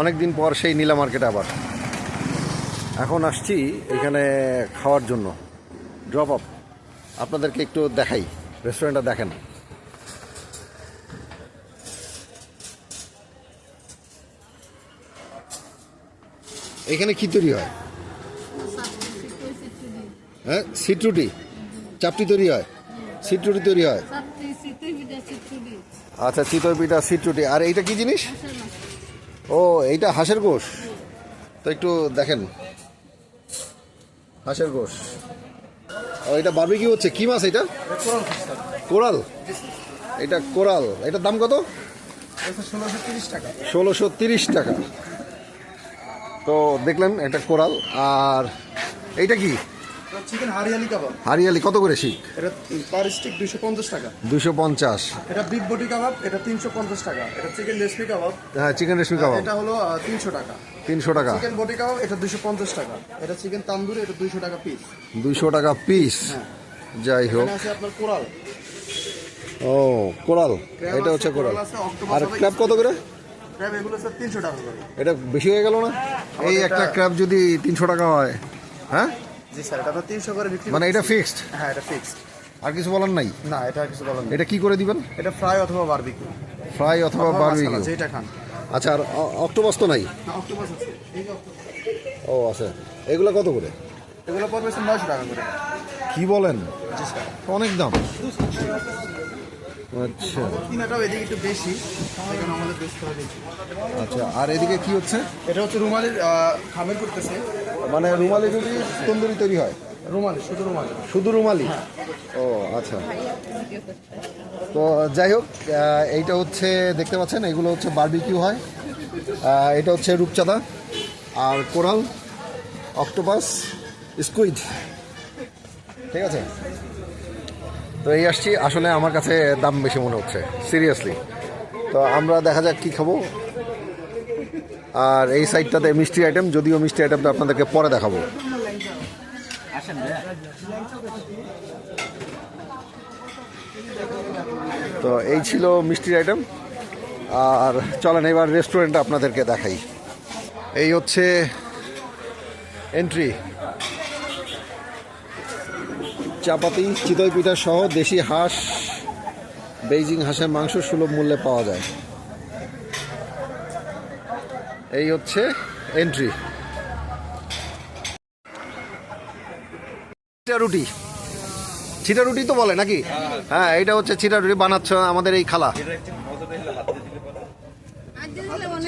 অনেক দিন পর সেই নীলা মার্কেটে আবার। এখন আসছি এখানে খাওয়ার জন্য। ড্রপ আপ আপনাদেরকে একটু দেখাই। রেস্টুরেন্টটা দেখেন। এখানে কি তৈরি হয়? হ্যাঁ? সিটরুটি। চাপটি তৈরি হয়? সিটরুটি তৈরি হয়? আচ্ছা চিতই পিঠা সিটরুটি। আর এইটা কি জিনিস? ও, এইটা হাঁসের গোশ? তো একটু দেখেন। হাঁসের গোশ। ও, এটা বারবি কি হচ্ছে। কি মাছ এটা? কোরাল। এটা কোরাল। এটার দাম কত? ষোলোশো তিরিশ টাকা। তো দেখলেন, এটা কোরাল। আর এইটা কি? চিকেন হারিয়ালি কাবাব। হারিয়ালি কত করে শিখ এটা পার স্টিক দুইশো পঞ্চাশ টাকা। দুশো পঞ্চাশ। এটা বিফ বটি কাবাব এটা তিনশো পঞ্চাশ টাকা। এটা চিকেন রেসপি কাবাব। হ্যাঁ চিকেন রেশমি কাবাব। এটা হলো তিনশো টাকা। তিনশো টাকা। চিকেন বটি কাবাব এটা দুইশো পঞ্চাশ টাকা। এটা চিকেন তান্দুরি এটা দুইশো টাকা পিস দুইশো টাকা পিস যাই হোক। আছে আপনার কোরাল। ও কোরাল। এটা হচ্ছে কোরাল। আর ক্র্যাব কত করে? ক্র্যাব এগুলো স্যার তিনশো টাকা করে। এটা বেশি হয়ে গেল না? এই একটা ক্র্যাব যদি তিনশো টাকা হয় হ্যাঁ? জি স্যার এটা তিনশো করে বিক্রি মানে এটা ফিক্সড হ্যাঁ এটা ফিক্সড আর কিছু বলার নাই? না এটা আর কিছু বলার নাই। এটা কি করে দিবেন? এটা ফ্রাই অথবা বারবিকিউ ফ্রাই অথবা বারবিকিউ যেটা খান। আচ্ছা আর অক্টোপাস তো নাই? অক্টোপাস আছে। এই ও আছে এগুলো কত করে? এগুলো পড়বে নয়শো টাকা করে। কি বলেন? জি স্যার। অনেক দাম। আচ্ছা। কিনাটাও এদিকে একটু বেশি এখানে আমাদের বেশি হবে আচ্ছা আর এদিকে কি হচ্ছে? এটা হচ্ছে রুমালির আহ, খামের করতেছে। মানে রুমালি রুটি তন্দুরি তৈরি হয়? রুমালি শুধু রুমালি। শুধু রুমালি? ও আচ্ছা। তো যাই হোক এইটা হচ্ছে দেখতে পাচ্ছেন এগুলো হচ্ছে বারবিকিউ হয়। এটা হচ্ছে রূপচাঁদা আর কোরাল অক্টোপাস স্কুইড ঠিক আছে? তো এই আসছি। আসলে আমার কাছে দাম বেশি মনে হচ্ছে সিরিয়াসলি তো আমরা দেখা যাক কি খাব। আর এই সাইডটাতে মিষ্টি আইটেম যদিও মিষ্টি আইটেমটা আপনাদেরকে পরে দেখাবো। তো এই ছিল মিষ্টির আইটেম আর চলেন, এবার রেস্টুরেন্টটা আপনাদেরকে দেখাই। এই হচ্ছে এন্ট্রি চাপাতি চিতই পিঠা সহ দেশি হাঁস বেইজিং হাঁসের মাংস সুলভ মূল্যে পাওয়া যায়। এই হচ্ছে এন্ট্রি রুটি। ছিটা রুটি তো বলে নাকি? হ্যাঁ এটা হচ্ছে ছিটা রুটি বানাচ্ছ আমাদের এই খালা আজ দিলে অনেকে খায় না অনেকে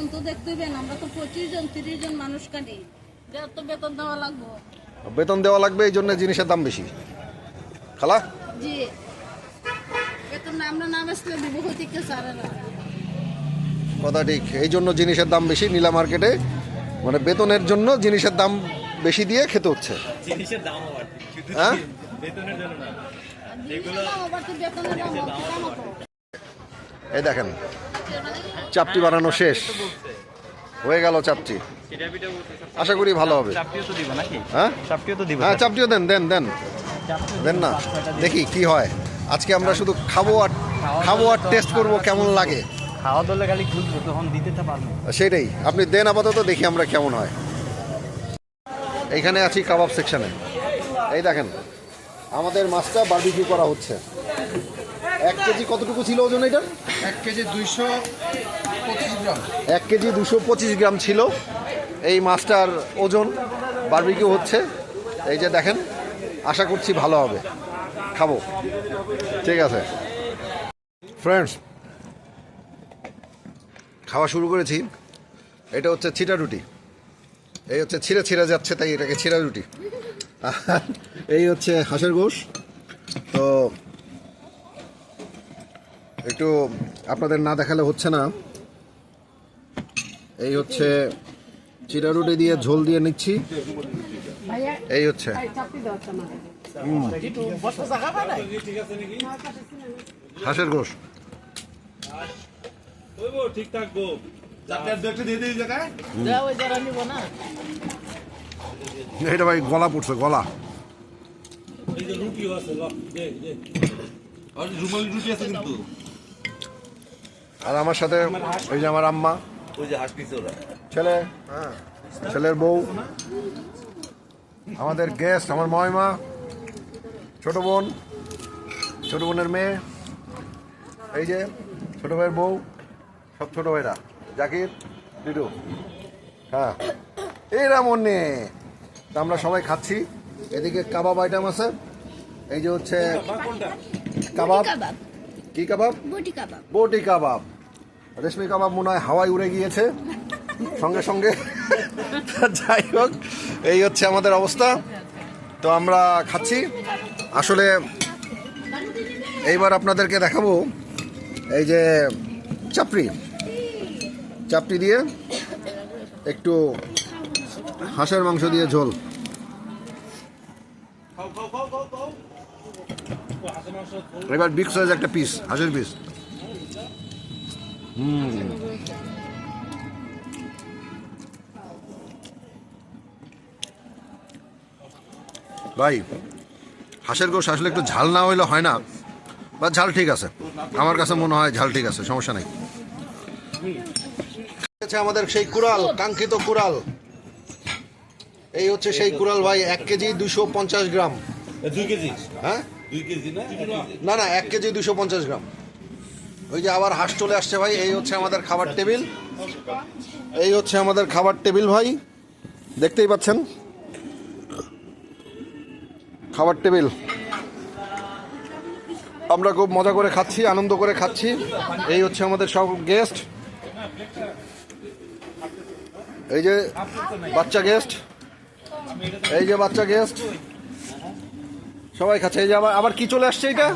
রেস্টুরেন্ট তো দেখতে হইবেন আমরা তো পঁচিশ জন তিরিশ জন মানুষ কাটি তো বেতন দেওয়া লাগবো? বেতন দেওয়া লাগবে এই জন্য জিনিসের দাম বেশি। খালা? জি। বেতন না আমরা না বেসলে দিব হইতে কে সারেরা কথা ঠিক এই জন্য জিনিসের দাম বেশি নীলা মার্কেটে। মানে বেতনের জন্য জিনিসের দাম বেশি দিয়ে খেতে হচ্ছে। জিনিসের দাম হ্যাঁ? বেতনের জন্য না। এই দেখেন। চাপটি বানানো শেষ। হয়ে গেল চাপটি। আশা করি ভালো হবে। চাপটিও তো দিব নাকি? হ্যাঁ? চাপটিও হ্যাঁ চাপটিও দেন দেন দেন। দেন না। দেখি কি হয়। আজকে আমরা শুধু খাব আর খাব আর টেস্ট করব কেমন লাগে। খাওয়া দলে খালি খুঁজবো তখন দিতে তো পারব। সেটাই। আপনি দেন আপাতত দেখি আমরা কেমন হয়। এইখানে আছি কাবাব সেকশনে। এই দেখেন আমাদের মাছটা বারবিকিউ করা হচ্ছে। এক কেজি কতটুকু ছিল ওজন এটার? এক কেজি দুইশো পঁচিশ এক কেজি দুশো পঁচিশ গ্রাম ছিল। এই মাছটার ওজন বারবিকিউ হচ্ছে। এই যে দেখেন, আশা করছি ভালো হবে। খাব। ঠিক আছে। ফ্রেন্ডস খাওয়া শুরু করেছি। এটা হচ্ছে ছিটা রুটি। এই হচ্ছে ছিঁড়ে ছিঁড়ে যাচ্ছে, তাই এটাকে ছিঁড়া রুটি। এই হচ্ছে হাঁসের গোশ। তো একটু আপনাদের না দেখালে হচ্ছে না। এই হচ্ছে চিরা রুটি দিয়ে ঝোল দিয়ে নিচ্ছি। এই হচ্ছে। হাঁসের জায়গায় এটা ভাই গলা পড়ছে, গলা। আর আমার সাথে এই যে আমার আম্মা। ওই যে ওরা। ছেলে ছেলের বউ আমাদের গেস্ট আমার ময়মা ছোট বোন ছোট বোনের মেয়ে এই যে ছোট ভাইয়ের বউ সব ছোট ভাইরা। জাকির লিডু হ্যাঁ। এরা মনে তা আমরা সবাই খাচ্ছি। এদিকে কাবাব আইটেম আছে। এই যে হচ্ছে কাবাব। কাবাব। কি কাবাব? বটি কাবাব। বটি কাবাব। রেশমি কাবাব মনে হয় হাওয়ায় উড়ে গিয়েছে। সঙ্গে সঙ্গে। যাই হোক, এই হচ্ছে আমাদের অবস্থা। তো আমরা খাচ্ছি। আসলে এইবার আপনাদেরকে দেখাবো এই যে চাপড়ি। চাপড়ি দিয়ে একটু হাঁসের মাংস দিয়ে ঝোল। এবার বিগ সাইজ একটা পিস হাঁসের পিস ভাই হাঁসের গোশ আসলে একটু ঝাল না হইলে হয় না বা ঝাল ঠিক আছে। আমার কাছে মনে হয় ঝাল ঠিক আছে সমস্যা নেই। আছে আমাদের সেই কুড়াল কাঙ্ক্ষিত কুড়াল। এই হচ্ছে সেই কুড়াল ভাই এক কেজি দুশো পঞ্চাশ গ্রাম। দুই কেজি? হ্যাঁ? দুই না কেজি? না? না এক কেজি দুশো পঞ্চাশ গ্রাম। ওই যে আবার হাঁস চলে আসছে ভাই, এই হচ্ছে আমাদের খাবার টেবিল। এই হচ্ছে আমাদের খাবার টেবিল ভাই, দেখতেই পাচ্ছেন? খাবার টেবিল। আমরা খুব মজা করে খাচ্ছি, আনন্দ করে খাচ্ছি। এই হচ্ছে আমাদের সব গেস্ট। এই যে বাচ্চা গেস্ট। এই যে বাচ্চা গেস্ট। সবাই খাচ্ছে। এই যে আবার আবার কি চলে আসছে এটা?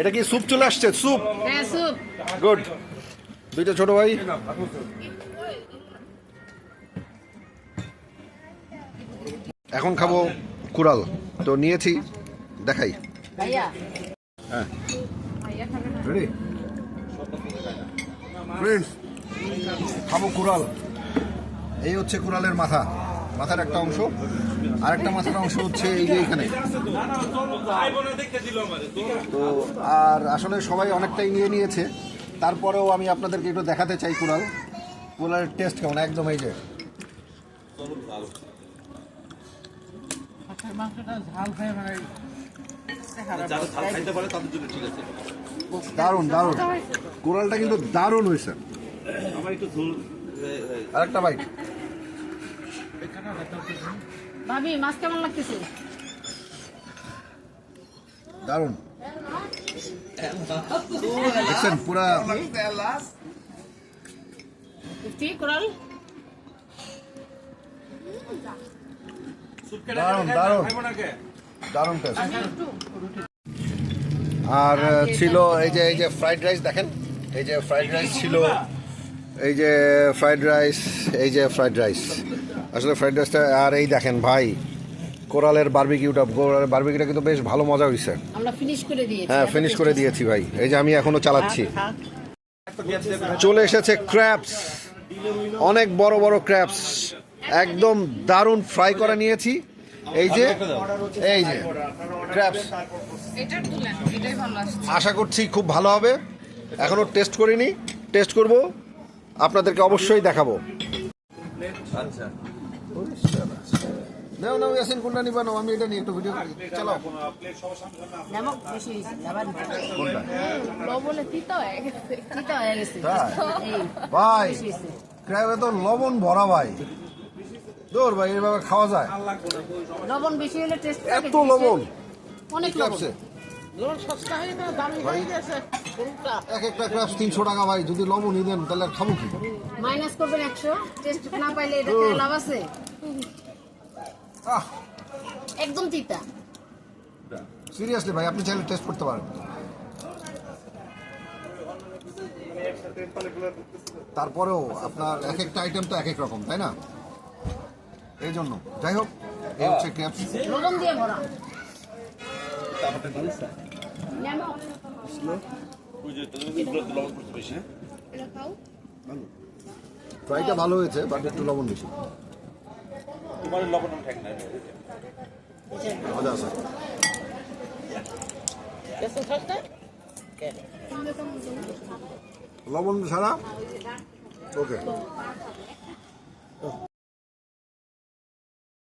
এটা কি স্যুপ চলে আসছে? স্যুপ। হ্যাঁ স্যুপ। গুড। দুইটা ছোট ভাই। এখন খাব কুড়াল। তো নিয়েছি দেখাই। হ্যাঁ। রেডি ফ্রেন্ডস খাব কুড়াল। এই হচ্ছে কুড়ালের মাথা। মাথার একটা অংশ আরেকটা মাথার অংশ হচ্ছে এই যে এখানে। তো আর আসলে সবাই অনেকটাই নিয়ে নিয়েছে। তারপরেও আমি আপনাদেরকে একটু দেখাতে চাই কুড়াল। কুড়ালের টেস্ট কেমন? একদম এই যে। যারা ঝাল খাইতে পারে তাদের জন্য ঠিক আছে। দারুণ দারুণ। কুড়ালটা কিন্তু দারুণ হয়েছে। আমার একটু আরেকটা বাইক ভাবি মাছ কেমন লাগতেছে? দারুণ। দেখছেন পুরা কোরাল? দারুণ দারুণ। দারুণ আর ছিল এই যে এই যে ফ্রাইড রাইস দেখেন? এই যে ফ্রাইড রাইস ছিল এই যে ফ্রাইড রাইস এই যে ফ্রাইড রাইস আসলে ফ্রাইড রাইসটা আর এই দেখেন ভাই কোরালের বারবিকিউটা কোরালের বারবিকিউটা কিন্তু বেশ ভালো মজা হয়েছে আমরা ফিনিশ করে দিয়েছি হ্যাঁ ফিনিশ করে দিয়েছি ভাই। এই যে আমি এখনও চালাচ্ছি। চলে এসেছে ক্র্যাপস অনেক বড় বড় ক্র্যাপস একদম দারুণ ফ্রাই করে নিয়েছি। এই যে এই যে ক্র্যাপস এটার তুলেন এটাই ভালো আসছে। আশা করছি খুব ভালো হবে। এখনও টেস্ট করিনি। টেস্ট করব। আপনাদেরকে অবশ্যই দেখাবো। আচ্ছা। নাও নাও ইয়াসিন কোনটা নিবা? নাও আমি এটা নিয়ে একটু ভিডিও করি। চালাও। নামক বেশি হয়েছে আবার লবণে তিতা হয়ে গেছে। তিতা হয়ে গেছে। ভাই ক্র্যাবে তো লবণ ভরা ভাই। দৌড় ভাই এইভাবে খাওয়া যায়। লবণ বেশি হলে টেস্ট এত লবণ। অনেক লবণ। ক্র্যাপসে ভাই এক একটা ক্র্যাপস তিনশো টাকা ভাই যদি লবণই দেন তাহলে আর খাব কি? মাইনাস করবেন একশো। টেস্ট না পাইলে এটা খেয়ে লাভ আছে? আহ। একদম তিতা। সিরিয়াসলি ভাই আপনি চাইলে টেস্ট করতে পারেন। তারপরেও আপনার এক একটা আইটেম তো এক এক রকম তাই না? এই জন্য। যাই হোক এই হচ্ছে ক্রেপস লবণ দিয়ে ভরা। নেমক ওই যে তোদের এগুলো তো লবণ পড়ছে বেশি না এটা খাও ফ্রাইটা ভালো হয়েছে বাট একটু লবণ বেশি। তোমার লবণ ঠিক না মজা আছে। লবণ ছাড়া? ওকে।